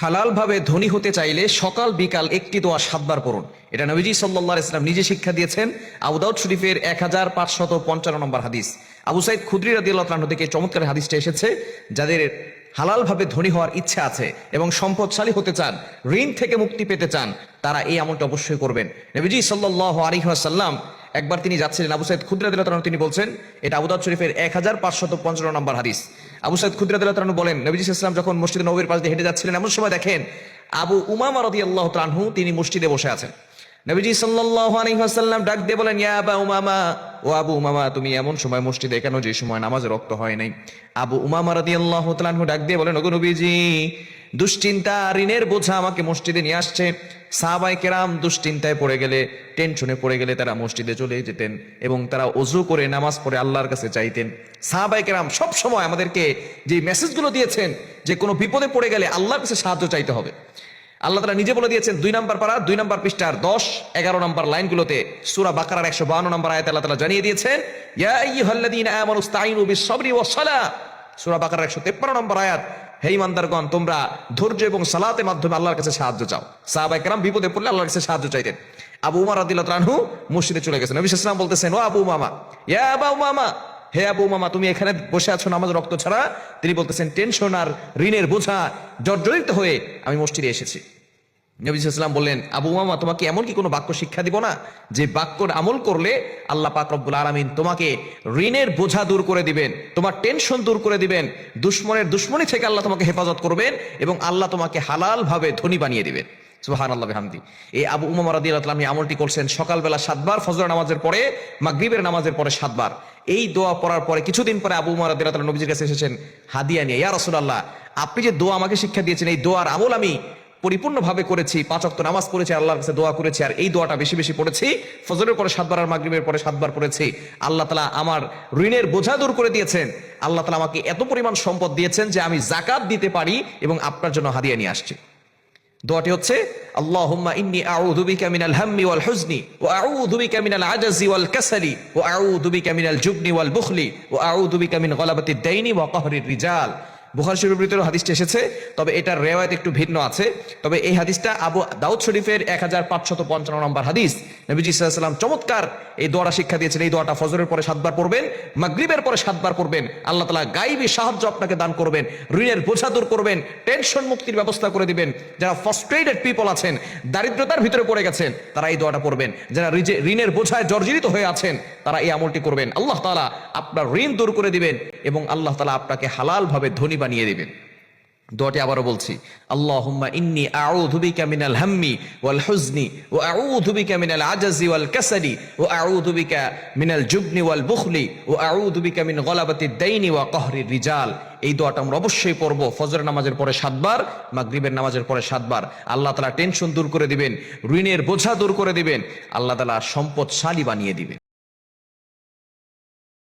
হালালভাবে ধনী হতে চাইলে সকাল বিকাল একটি দোয়া সাতবার পড়ুন। এটা নবীজি সাল্লাহ ইসলাম নিজে শিক্ষা দিয়েছেন আবুদাউদ শরীফের এক হাজার পাঁচশত পঞ্চান্ন নম্বর হাদিস। আবু সাইদ খুদ্রি রাদি আল্লাহ থেকে চমৎকার হাদিসটা এসেছে, যাদের হালালভাবে ধনী হওয়ার ইচ্ছা আছে এবং সম্পদশালী হতে চান, ঋণ থেকে মুক্তি পেতে চান, তারা এই আমলটা অবশ্যই করবেন। নবীজি সাল্লাহ আলিহাসাল্লাম একবার তিনি যাচ্ছিলেন আবু সাইদ খুদ্রা দিল্লাহ তিনি বলছেন, এটা আবুদাউদ শরীফের এক হাজার পাঁচশত পঞ্চান্ন নম্বর হাদিস। আবু সাইদ খুদ্রা দিল্লাহ বলেন, নবীজি ইসলাম যখন মসজিদ নবীর পাশ দিয়ে হেঁটে যাচ্ছিলেন, এমন সময় দেখেন আবু উমামা রদি আল্লাহ তানহু তিনি মসজিদে বসে আছেন। নবীজি ওয়াসাল্লাম ডাক দিয়ে বলেন, ইয়া আবা উমামা, ও আবু উমামা, তুমি এমন সময় মসজিদে কেন যে সময় নামাজে রক্ত হয় নাই? আবু উমামা তাআলা আনহু ডাক দিয়ে বলেন, ওগো নবীজি, দুশ্চিন্তা, ঋণের বোঝা আমাকে মসজিদে নিয়ে আসছে। সাহাবাই কেরাম দুশ্চিন্তায় পড়ে গেলে, টেনশনে পড়ে গেলে তারা মসজিদে চলে যেতেন এবং তারা অজু করে নামাজ পড়ে আল্লাহর কাছে চাইতেন। সাহাবাই কেরাম সব সময় আমাদেরকে যে মেসেজগুলো দিয়েছেন, যে কোনো বিপদে পড়ে গেলে আল্লাহর কাছে সাহায্য চাইতে হবে। আল্লাহ তালা নিজে বলে দিয়েছেন, দুই নম্বর পারা, দুই নম্বর পৃষ্ঠার দশ, এগারো নম্বর লাইনগুলোতে সুরা বাকারার একশো বান্ন নম্বর আয়াত আল্লাহ তালা জানিয়ে দিয়েছেন সূরা বাকারার একশো তেপ্পান্ন নম্বর আয়াত, হে ইমানদারগণ, তোমরা ধৈর্য এবং সালাতের মাধ্যমে আল্লাহর কাছে সাহায্য চাও। সাহাবায়ে কেরাম বিপদে পড়লে আল্লাহর কাছে সাহায্য চাইতেন। আবু উমার রাদিয়াল্লাহু আনহু মসজিদে চলে গেছেন নবী সাল্লাল্লাহু বলতেছেন, ও আবু মামা ইয়া আবু মামা হে আবু মামা তুমি এখানে বসে আছো নামাজ রক্ত ছাড়া? তিনি বলতেছেন, টেনশন আর ঋণের বোঝা জর্জরিত হয়ে আমি মসজিদে এসেছি। নবী সাল্লাম বললেন, আবু মামা তোমাকে এমন কি কোনো বাক্য শিক্ষা দিব না? যে বাক্যর আমল করলে আল্লাহ পাক রব্বুল আলমিন তোমাকে ঋণের বোঝা দূর করে দিবেন, তোমার টেনশন দূর করে দিবেন, দুশ্মনের দুশ্মনী থেকে আল্লাহ তোমাকে হেফাজত করবেন এবং আল্লাহ তোমাকে হালাল ভাবে ধনী বানিয়ে দিবেন। সুবাহান আল্লাহ হামদি এই আবু উমা রাদিয়াল্লাহু এই আমলটি করছেন সকালবেলা সাতবার ফজর নামাজের পরে, মাগরিবের নামাজের পরে সাতবার। এই দোয়া পড়ার পরে কিছুদিন পরে আবু উমা রাদিয়াল্লাহু নবীজির কাছে এসেছেন, হাদিয়া নিয়ে, ইয়া রাসূলুল্লাহ, আপনি যে দোয়া আমাকে শিক্ষা দিয়েছেন, এই দোয়ার আমল আমি পরিপূর্ণভাবে করেছি, পাঁচ অক্ত নামাজ পড়েছি, আল্লাহর কাছে দোয়া করেছি, আর এই দোয়াটা বেশি বেশি পড়েছি। ফজরের পরে সাতবার আর মাগরিবের পরে সাতবার পড়েছি। আল্লাহ তালা আমার ঋণের বোঝা দূর করে দিয়েছেন। আল্লাহ তালা আমাকে এত পরিমাণ সম্পদ দিয়েছেন যে আমি জাকাত দিতে পারি এবং আপনার জন্য হারিয়ে নিয়ে আসছি। দোয়াটি হচ্ছে, আল্লাহুম্মা ইন্নী আউযু বিকা মিনাল হাম্মি ওয়াল হুজনি, ওয়া আউযু বিকা মিনাল আজাজি ওয়াল কাসালি ওয়া আউযু বিকা মিনাল জুবনি ওয়াল বুখলি, ওয়া ওয়া কাহরির রিজাল। বুখার শরীফের ভিতরে হাদিসটা এসেছে, তবে এটার রেওয়ায়ত একটু ভিন্ন আছে। তবে এই হাদিসটা আবু দাউদ শরীফের এক হাজার পাঁচশত পঞ্চান্ন নম্বর হাদিস। নবীজি সাল্লাম চমৎকার এই দোয়াটা শিক্ষা দিয়েছেন, এই দোয়াটা ফজরের পরে সাতবার পড়বেন, মাগরিবের পরে সাতবার পড়বেন। আল্লাহ তালা গাইবী সাহায্য আপনাকে দান করবেন, ঋণের বোঝা দূর করবেন, টেনশন মুক্তির ব্যবস্থা করে দিবেন। যারা ফ্রাস্ট্রেটেড পিপল আছেন, দারিদ্রতার ভিতরে পড়ে গেছেন, তারা এই দোয়াটা পড়বেন। যারা ঋণের বোঝায় জর্জরিত হয়ে আছেন, তারা এই আমলটি করবেন। আল্লাহ তালা আপনার ঋণ দূর করে দিবেন এবং আল্লাহ তালা আপনাকে হালাল ভাবে ধনী বানিয়ে দিবেন। দোয়াটি আবারও বলছি, আল্লাহুম্মা ইন্নি আউযু বিকা মিনাল হাম্মি ওয়াল হুজনি ওয়া আউযু বিকা মিনাল আজাজি ওয়াল ওয়া আউযু বিকা মিনাল জুবনি ওয়াল বুখলি ওয়া আউযু বিকা মিন দাইনি ওয়া রিজাল। এই দোয়াটা আমরা অবশ্যই পড়ব ফজর নামাজের পরে সাতবার, মাগরিবের নামাজের পরে সাতবার। আল্লাহ তাআলা টেনশন দূর করে দিবেন, ঋণের বোঝা দূর করে দিবেন। আল্লাহ তাআলা সম্পদশালী বানিয়ে দিবেন।